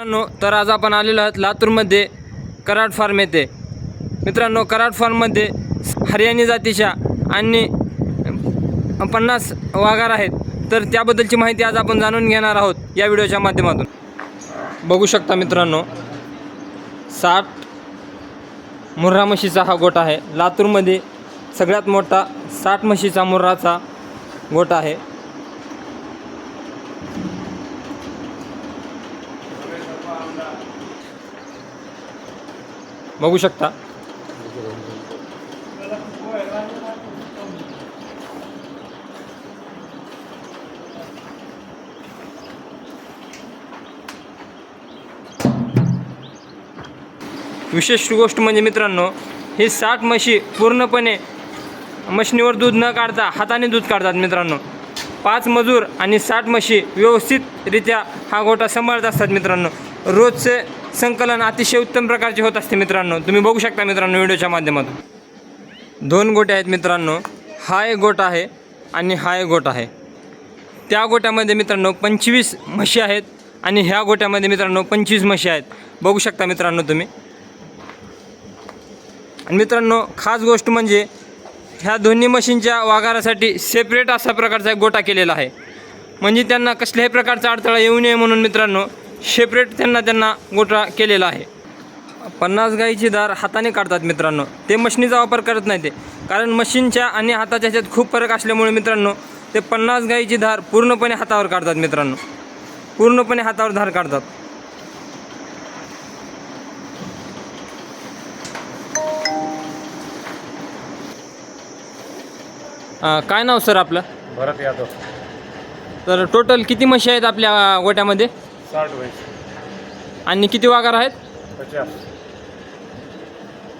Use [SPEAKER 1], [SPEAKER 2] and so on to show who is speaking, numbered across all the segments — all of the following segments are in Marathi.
[SPEAKER 1] मित्रांनो तर आज आपण आलेलो आहोत लातूरमध्ये कराड फार्म येथे. मित्रांनो कराड फार्ममध्ये हरियाणी जातीच्या आणि पन्नास वाघार आहेत. तर त्याबद्दलची माहिती आज आपण जाणून घेणार आहोत या व्हिडिओच्या माध्यमातून. बघू शकता मित्रांनो साठ मुर्रा म्हशीचा हा गोठा आहे. लातूरमध्ये सगळ्यात मोठा साठ म्हशीचा मुर्राचा गोट आहे. बघू शकता. विशेष गोष्ट म्हणजे मित्रांनो ही साठ म्हशी पूर्णपणे मशनीवर दूध न काढता हाताने दूध काढतात मित्रांनो. पाच मजूर आणि साठ म्हशी व्यवस्थितरित्या हा गोठा सांभाळत असतात मित्रांनो. रोजचे संकलन अतिशय उत्तम प्रकारचे होत असते मित्रांनो. तुम्ही बघू शकता मित्रांनो व्हिडिओच्या माध्यमातून. दोन गोटे आहेत मित्रांनो. हा एक गोट आहे आणि हा एक गोटा आहे. त्या गोट्यामध्ये मित्रांनो पंचवीस म्हशी आहेत आणि ह्या गोट्यामध्ये मित्रांनो पंचवीस म्हशी आहेत. बघू शकता मित्रांनो तुम्ही. आणि मित्रांनो खास गोष्ट म्हणजे ह्या दोन्ही मशीनच्या वाघारासाठी सेपरेट असा प्रकारचा एक गोटा केलेला आहे. म्हणजे त्यांना कसल्याही प्रकारचा अडथळा येऊ नये म्हणून मित्रांनो सेपरेट त्यांना त्यांना गोटा केलेला आहे. पन्नास गाईची दार हाताने काढतात मित्रांनो. ते मशीनीचा वापर करत नाही ते. कारण मशीनच्या आणि हाताच्या ह्याच्यात खूप फरक असल्यामुळे मित्रांनो ते पन्नास गाईची धार पूर्णपणे हातावर काढतात मित्रांनो. पूर्णपणे हातावर धार काढतात. काय नाव सर आपलं?
[SPEAKER 2] भरत यादव.
[SPEAKER 1] तर टोटल किती म्हशी आहेत आपल्या गोट्यामध्ये
[SPEAKER 2] साठ
[SPEAKER 1] आणि किती वाघार आहेत?
[SPEAKER 2] पचास.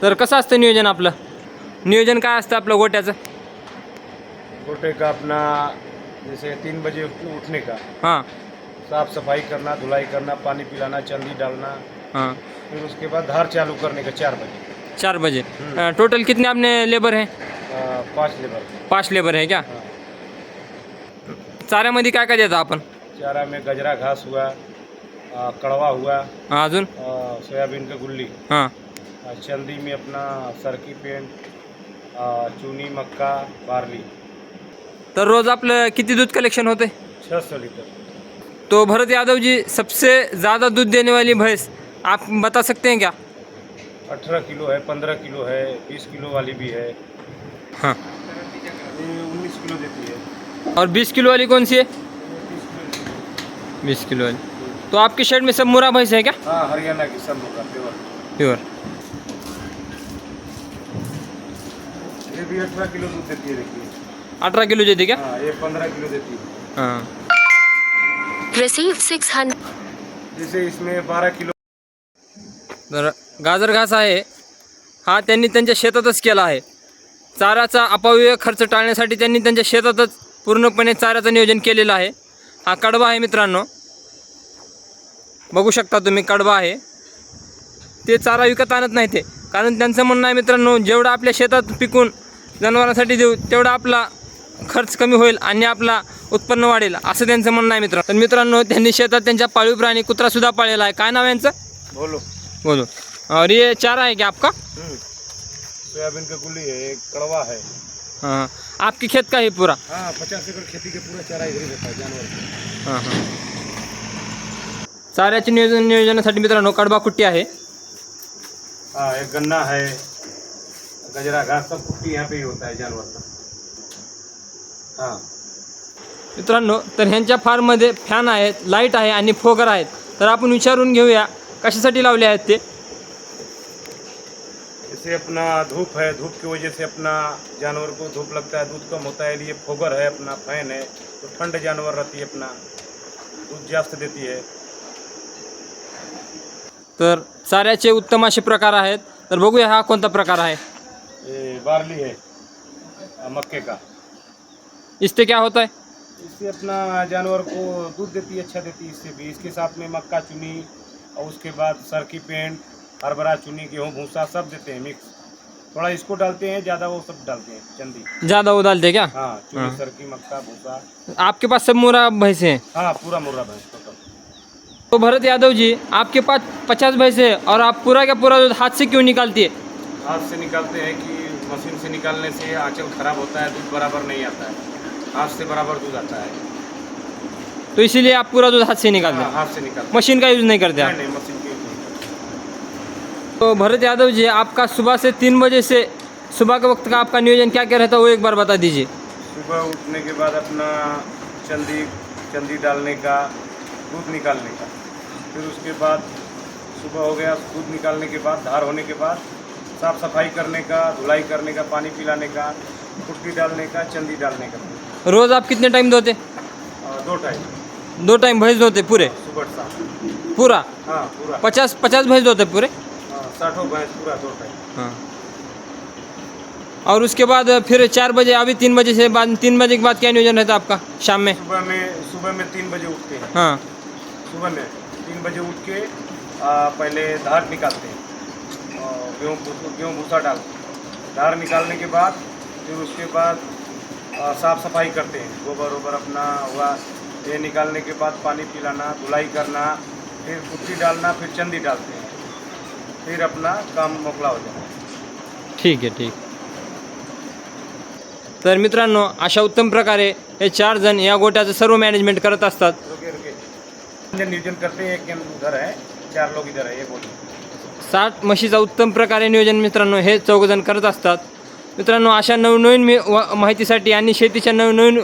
[SPEAKER 1] तर कसं असतं नियोजन आपलं? नियोजन काय असतं आपलं गोट्याचं?
[SPEAKER 2] गोटे का अपना जैसे तीन बजे उठ- उठने का?
[SPEAKER 1] हां.
[SPEAKER 2] साफ सफाई करना धुलाई करना पानी पिलाना चंदी डालना
[SPEAKER 1] हां.
[SPEAKER 2] फिर उसके बाद धार चालू करने का चार बजे.
[SPEAKER 1] चार बजे. टोटल कितने आपने लेबर हैं?
[SPEAKER 2] पाँच लेबर.
[SPEAKER 1] पाच लेबर है क्या?
[SPEAKER 2] हाँ।
[SPEAKER 1] चाऱ्यामध्ये काय काय देता आपण?
[SPEAKER 2] चारा में गजरा घास हुआ. कड़वा हुआ।
[SPEAKER 1] हाँ अजून
[SPEAKER 2] सोयाबीन का गुल्ली।
[SPEAKER 1] हाँ।
[SPEAKER 2] चंदी में अपना सरकी पेंट चूनी मक्का बारली।
[SPEAKER 1] तर रोज आपलं किती दूध कलेक्शन होते?
[SPEAKER 2] छः सौ लीटर।
[SPEAKER 1] तो भरत यादव जी सबसे ज़्यादा दूध देने वाली भैंस आप बता सकते हैं क्या?
[SPEAKER 2] अठारह किलो है पंद्रह किलो है बीस किलो वाली भी है।
[SPEAKER 1] हाँ।
[SPEAKER 2] उन्नीस किलो देती है।
[SPEAKER 1] और बीस किलो वाली कौन सी है। बीस किलो वाली। तो आपके शेड में सब मुरा भैंस है क्या?
[SPEAKER 2] हाँ हरियाणा की सब होगा प्योर।
[SPEAKER 1] प्योर।
[SPEAKER 2] ये भी अठारह किलो दूध देती है देखिए।
[SPEAKER 1] अठारह किलो देते क्या?
[SPEAKER 2] हाँ ये पंद्रह किलो देती है।
[SPEAKER 1] हां।
[SPEAKER 3] Received 600.
[SPEAKER 2] जैसे इसमें बारह किलो
[SPEAKER 1] तर गाजर घास आहे. हा त्यांनी त्यांच्या शेतातच केला आहे. चाराचा अपव्यय खर्च टाळण्यासाठी त्यांनी त्यांच्या शेतातच पूर्णपणे चाऱ्याचं नियोजन केलेलं आहे. हा कडबा आहे मित्रांनो. बघू शकता तुम्ही कडबा आहे. ते चारा विकत आणत नाही ते. कारण त्यांचं म्हणणं आहे मित्रांनो जेवढं आपल्या शेतात पिकून जनावरांसाठी देऊ तेवढा आपला खर्च कमी होईल आणि आपला उत्पन्न वाढेल असं त्यांचं म्हणणं आहे मित्रांनो. तर मित्रांनो त्यांनी शेतात त्यांच्या पाळीव प्राणी कुत्रासुद्धा पाळलेला आहे. काय नाव आहे यांचं?
[SPEAKER 2] बोलो.
[SPEAKER 1] बोलो. और ये चारा है क्या आपका।
[SPEAKER 2] सोयाबीन का गुल्ली है एक कड़वा है
[SPEAKER 1] हाँ. आपके खेत का ही पूरा?
[SPEAKER 2] हाँ पचास एकड़ खेती के पूरा चारा इधर ही रहता है जानवर का।
[SPEAKER 1] हां हां. चाऱ्याच्या नियोजन नियोजनासाठी मित्रांनो कडबा कुट्टी आहे.
[SPEAKER 2] हाँ एक गन्ना है गजरा घास सब कुट्टी यहाँ पे ही होता है जानवर का हाँ.
[SPEAKER 1] मित्रांनो तर ह्यांच्या फार्ममध्ये फॅन आहेत लाइट आहे आणि फोगर आहेत. तर आपण विचारून घेऊया कशासाठी लावले आहेत ते?
[SPEAKER 2] जैसे अपना धूप है धूप की वजह से अपना जानवर को धूप लगता है दूध कम होता है लिए फोगर है अपना फैन है तो ठंड जानवर रहती है अपना दूध जास्त देती है।
[SPEAKER 1] तर चाऱ्याचे उत्तम असे प्रकार आहेत. तर बघूया हा कोणता प्रकार आहे.
[SPEAKER 2] ये बारली है मक्के का?
[SPEAKER 1] इससे क्या होता है?
[SPEAKER 2] इससे अपना जानवर को दूध देती है अच्छा देती है इससे भी। इसके साथ में मक्का चुनी और उसके बाद सरकी पेंट हरभरा चुनी गेहूँ भूसा सब देते हैं मिक्स। थोड़ा इसको डालते हैं ज़्यादा वो सब डालते हैं चंदी।
[SPEAKER 1] ज़्यादा वो डालते हैं क्या?
[SPEAKER 2] हाँ चुनी
[SPEAKER 1] हाँ।
[SPEAKER 2] सरकी मक्का भूसा।
[SPEAKER 1] आपके पास सब मुरा भैंसे हैं?
[SPEAKER 2] हाँ पूरा मुर्रा भैंस।
[SPEAKER 1] तो भरत यादव जी आपके पास पचास भैंस है और आप पूरा का पूरा दूध हाथ से क्यों निकालती है?
[SPEAKER 2] हाथ से निकालते हैं कि मशीन से निकालने से आंचल खराब होता है दूध बराबर नहीं आता है। हाथ से बराबर दूध आता है।
[SPEAKER 1] तो इसीलिए आप पूरा दूध हाथ से निकालते
[SPEAKER 2] हाँ,
[SPEAKER 1] हैं
[SPEAKER 2] हाथ से निकालते
[SPEAKER 1] मशीन का यूज़ नहीं करते
[SPEAKER 2] हैं
[SPEAKER 1] आप?
[SPEAKER 2] नहीं मशीन की नहीं
[SPEAKER 1] तो भरत यादव जी आपका सुबह से तीन बजे से सुबह के वक्त का आपका नियोजन क्या क्या रहता है वो एक बार बता दीजिए।
[SPEAKER 2] सुबह उठने के बाद अपना चंदी चंदी डालने का दूध निकालने का। फिर उसके बाद सुबह हो गया दूध निकालने के बाद धार होने के बाद साफ़ सफ़ाई करने का धुलाई करने का पानी पिलाने का कुट्टी डालने का चंदी डालने का।
[SPEAKER 1] रोज़ आप कितने टाइम धोते?
[SPEAKER 2] दो टाइम।
[SPEAKER 1] दो टाइम भैंस धोते पूरे?
[SPEAKER 2] सुबह शाम
[SPEAKER 1] पूरा?
[SPEAKER 2] हाँ पूरा।
[SPEAKER 1] पचास पचास भैंस धोते पूरे?
[SPEAKER 2] हाँ साठों भैंस पूरा दो टाइम।
[SPEAKER 1] हाँ। और उसके बाद फिर चार बजे अभी तीन बजे से बाद तीन बजे के बाद क्या नियोजन रहता है आपका शाम में?
[SPEAKER 2] सुबह में सुबह में तीन बजे उठते हैं।
[SPEAKER 1] हाँ।
[SPEAKER 2] सुबह में तीन बजे उठ के पहले धार निकालते हैं। गेहूँ भूस- गेहूँ भूसा डालते हैं धार निकालने के बाद फिर उसके बाद साफ सफाई करते हैं। गोबर वोबर अपना हुआ ये निकालने के बाद पानी पिलाना धुलाई करना फिर कुट्टी डालना फिर चंदी डालते हैं। फिर अपना काम मोकला हो जाता है।
[SPEAKER 1] ठीक आहे ठीक। तर मित्रांनो अशा उत्तम प्रकारे हे चार जण या गोट्याचं सर्व मॅनेजमेंट करत असतात.
[SPEAKER 2] रुके नियोजन करते हैं एक उधर है चार लोक इधर आहे ये बोलिए
[SPEAKER 1] साठ म्हशीचा उत्तम प्रकारे नियोजन मित्रांनो हे चौघजण करत असतात. मित्रांनो अशा नवनवीन मी व माहितीसाठी आणि शेतीच्या नवनवीन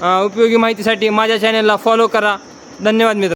[SPEAKER 1] अ, उपयोगी माहितीसाठी माझ्या चॅनलला फॉलो करा. धन्यवाद मित्र